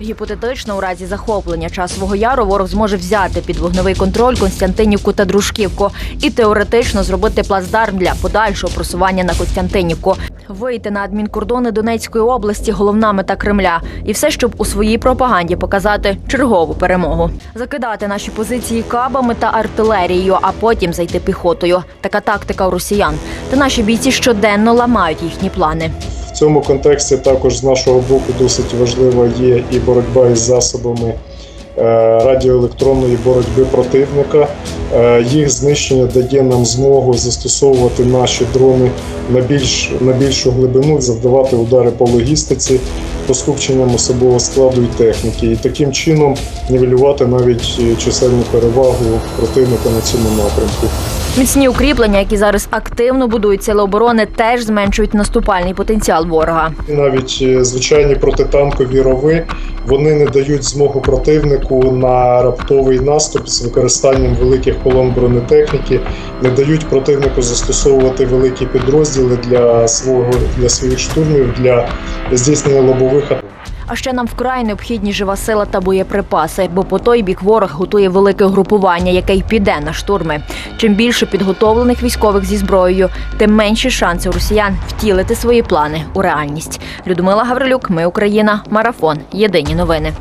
Гіпотетично, у разі захоплення часового яру ворог зможе взяти під вогневий контроль Константинівку та Дружківку і теоретично зробити плацдарм для подальшого просування на Константинівку, вийти на адмінкордони Донецької області, головна мета Кремля, і все, щоб у своїй пропаганді показати чергову перемогу, закидати наші позиції кабами та артилерією, а потім зайти піхотою. Така тактика у росіян. Та наші бійці щоденно ламають їхні плани. Цьому контексті також з нашого боку досить важлива є і боротьба із засобами е, радіоелектронної боротьби противника. Е, Їх знищення дає нам змогу застосовувати наші дрони на більш на більшу глибину, завдавати удари по логістиці, по скупченням особового складу і техніки, і таким чином нівелювати навіть чисельну перевагу противника на цьому напрямку. Міцні укріплення, які зараз активно будують сили оборони, теж зменшують наступальний потенціал ворога. Навіть е, звичайні протитанкові рови вони не дають змогу противнику на раптовий наступ з використанням великих колон бронетехніки, не дають противнику застосовувати великі підрозділи для свого для своїх штурмів для здійснення лобових атак. А ще нам вкрай необхідні жива сила та боєприпаси, бо по той бік ворог готує велике групування, яке й піде на штурми. Чим більше підготовлених військових зі зброєю, тим менші шанси росіян втілити свої плани у реальність. Людмила Гаврилюк, ми Україна, марафон. Єдині новини.